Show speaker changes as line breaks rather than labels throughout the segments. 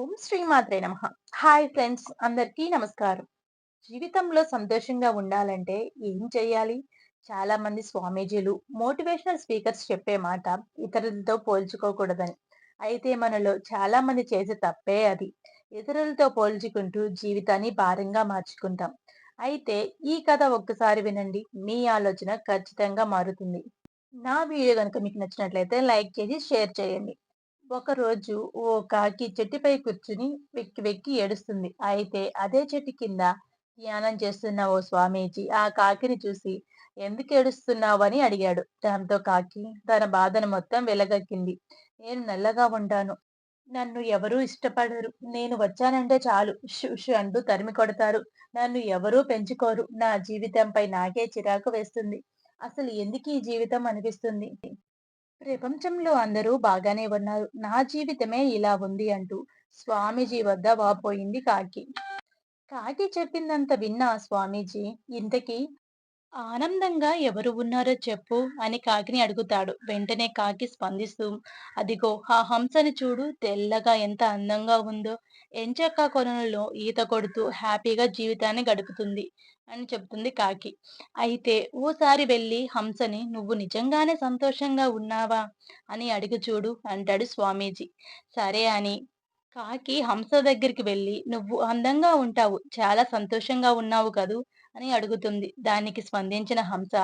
ఓం శ్రీమాత్రే నమ. Hi friends అందరికీ నమస్కారం. జీవితంలో సంతోషంగా ఉండాలంటే ఏం చేయాలి చాలా మంది స్వామీజీలు మోటివేషనల్ స్పీకర్స్ చెప్పే మాట ఇతరులతో పోల్చుకోకూడదని. అయితే మనలో చాలా మంది చేసే తప్పే అది. ఇతరులతో పోల్చుకుంటూ జీవితాన్ని భారంగా మార్చుకుంటాం. అయితే ఈ కథ ఒక్కసారి వినండి. మీ ఆలోచన ఖచ్చితంగా మారుతుంది. నా వీడియో కనుక మీకు నచ్చినట్లయితే లైక్ చేసి షేర్ చేయండి. ఒకరోజు ఓ కాకి చెట్టుపై కూర్చుని వెక్కి వెక్కి ఏడుస్తుంది. అయితే అదే చెట్టు కింద ధ్యానం చేస్తున్న ఓ స్వామీజీ ఆ కాకిని చూసి ఎందుకు ఏడుస్తున్నావు? అని అడిగాడు. దాంతో కాకి తన బాధను మొత్తం వెలగక్కింది. నేను నల్లగా ఉంటాను. నన్ను ఎవరూ ఇష్టపడరు. నేను వచ్చానంటే చాలు. షుషు అంటూ తరిమి కొడతారు. నన్ను ఎవరూ పెంచుకోరు. నా జీవితంపై నాకే చిరాకు వేస్తుంది. అసలు ఎందుకు ఈ జీవితం అనిపిస్తుంది? ప్రపంచంలో అందరూ బాగానే ఉన్నారు. నా జీవితమే ఇలా ఉంది అంటూ స్వామీజీ వద్ద వాపోయింది కాకి. కాకి చెప్పిందంత విన్న స్వామీజీ ఇంతకీ ఆనందంగా ఎవరు ఉన్నారో చెప్పు అని కాకిని అడుగుతాడు. వెంటనే కాకి స్పందిస్తూ అదిగో ఆ హంసని చూడు తెల్లగా ఎంత అందంగా ఉందో. ఎంచక్క కొనలో ఈత కొడుతూ హ్యాపీగా జీవితాన్ని గడుపుతుంది అని చెబుతుంది కాకి. అయితే ఓసారి వెళ్ళి హంసని నువ్వు నిజంగానే సంతోషంగా ఉన్నావా? అని అడిగి చూడు అంటాడు స్వామీజీ. సరే అని కాకి హంస దగ్గరికి వెళ్ళి నువ్వు అందంగా ఉంటావు చాలా సంతోషంగా ఉన్నావు కదూ అని అడుగుతుంది. దానికి స్పందించిన హంస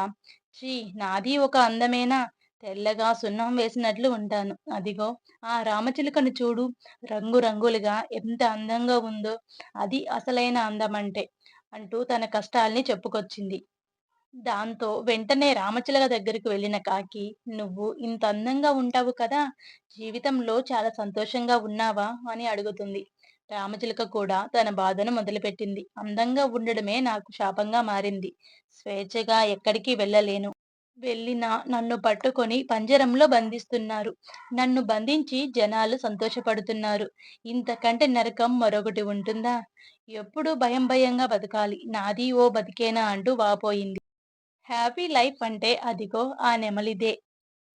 శ్రీ నాది ఒక అందమేనా? తెల్లగా సున్నం వేసినట్లు ఉంటాను. అదిగో ఆ రామచిలుకను చూడు. రంగు రంగులుగా ఎంత అందంగా ఉందో అది అసలైన అందం అంటే అంటూ తన కష్టాల్ని చెప్పుకొచ్చింది. దాంతో వెంటనే రామచిలక దగ్గరికి వెళ్ళిన కాకి నువ్వు ఇంత అందంగా ఉంటావు కదా జీవితంలో చాలా సంతోషంగా ఉన్నావా? అని అడుగుతుంది. రామచిలక కూడా తన బాధను మొదలుపెట్టింది. అందంగా ఉండడమే నాకు శాపంగా మారింది. స్వేచ్ఛగా ఎక్కడికి వెళ్ళలేను. వెళ్ళినా నన్ను పట్టుకొని పంజరంలో బంధిస్తున్నారు. నన్ను బంధించి జనాలు సంతోషపడుతున్నారు. ఇంతకంటే నరకం మరొకటి ఉంటుందా? ఎప్పుడు భయం భయంగా బతకాలి. నాది ఓ బతికేనా అంటూ వాపోయింది. హ్యాపీ లైఫ్ అంటే అదిగో ఆ నెమలిదే.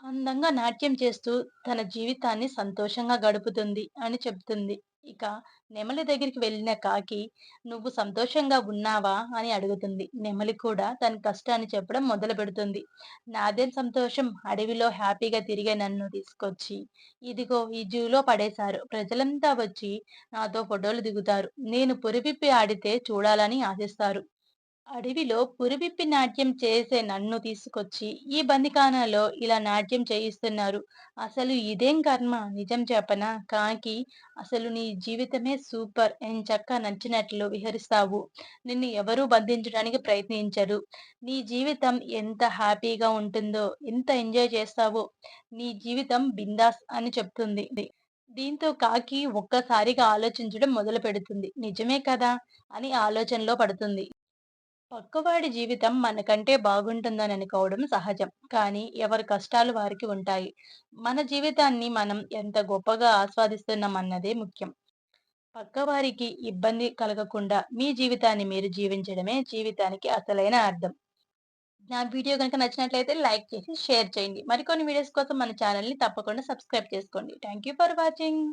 అందంగా నాట్యం చేస్తూ తన జీవితాన్ని సంతోషంగా గడుపుతుంది అని చెబుతుంది. ఇక నెమలి దగ్గరికి వెళ్ళిన కాకి నువ్వు సంతోషంగా ఉన్నావా? అని అడుగుతుంది. నెమలి కూడా తన కష్టాన్ని చెప్పడం మొదలు పెడుతుంది. నాదేం సంతోషం? అడవిలో హ్యాపీగా తిరిగే నన్ను తీసుకొచ్చి ఇదిగో ఈ జూలో పడేశారు. ప్రజలంతా వచ్చి నాతో ఫోటోలు దిగుతారు. నేను పురిపిప్పి ఆడితే చూడాలని ఆశిస్తారు. అడవిలో పురివిప్పి నాట్యం చేసే నన్ను తీసుకొచ్చి ఈ బందికానాలో ఇలా నాట్యం చేయిస్తున్నారు. అసలు ఇదేం కర్మ? నిజం చెప్పనా? కాకి అసలు నీ జీవితమే సూపర్. చక్క నచ్చినట్లు విహరిస్తావు. నిన్ను ఎవరూ బంధించడానికి ప్రయత్నించరు. నీ జీవితం ఎంత హ్యాపీగా ఉంటుందో ఎంత ఎంజాయ్ చేస్తావో నీ జీవితం బిందాస్ అని చెప్తుంది. దీంతో కాకి ఒక్కసారిగా ఆలోచించడం మొదలు పెడుతుంది నిజమే కదా? అని ఆలోచనలో పడుతుంది. పక్కవాడి జీవితం మనకంటే బాగుంటుందని అనుకోవడం సహజం. కానీ ఎవరి కష్టాలు వారికి ఉంటాయి. మన జీవితాన్ని మనం ఎంత గొప్పగా ఆస్వాదిస్తున్నాం అన్నదే ముఖ్యం. పక్కవారికి ఇబ్బంది కలగకుండా మీ జీవితాన్ని మీరు జీవించడమే జీవితానికి అసలైన అర్థం. నా వీడియో కనుక నచ్చినట్లయితే లైక్ చేసి షేర్ చేయండి. మరికొన్ని వీడియోస్ కోసం మన ఛానల్ని తప్పకుండా సబ్స్క్రైబ్ చేసుకోండి. Thank you for watching.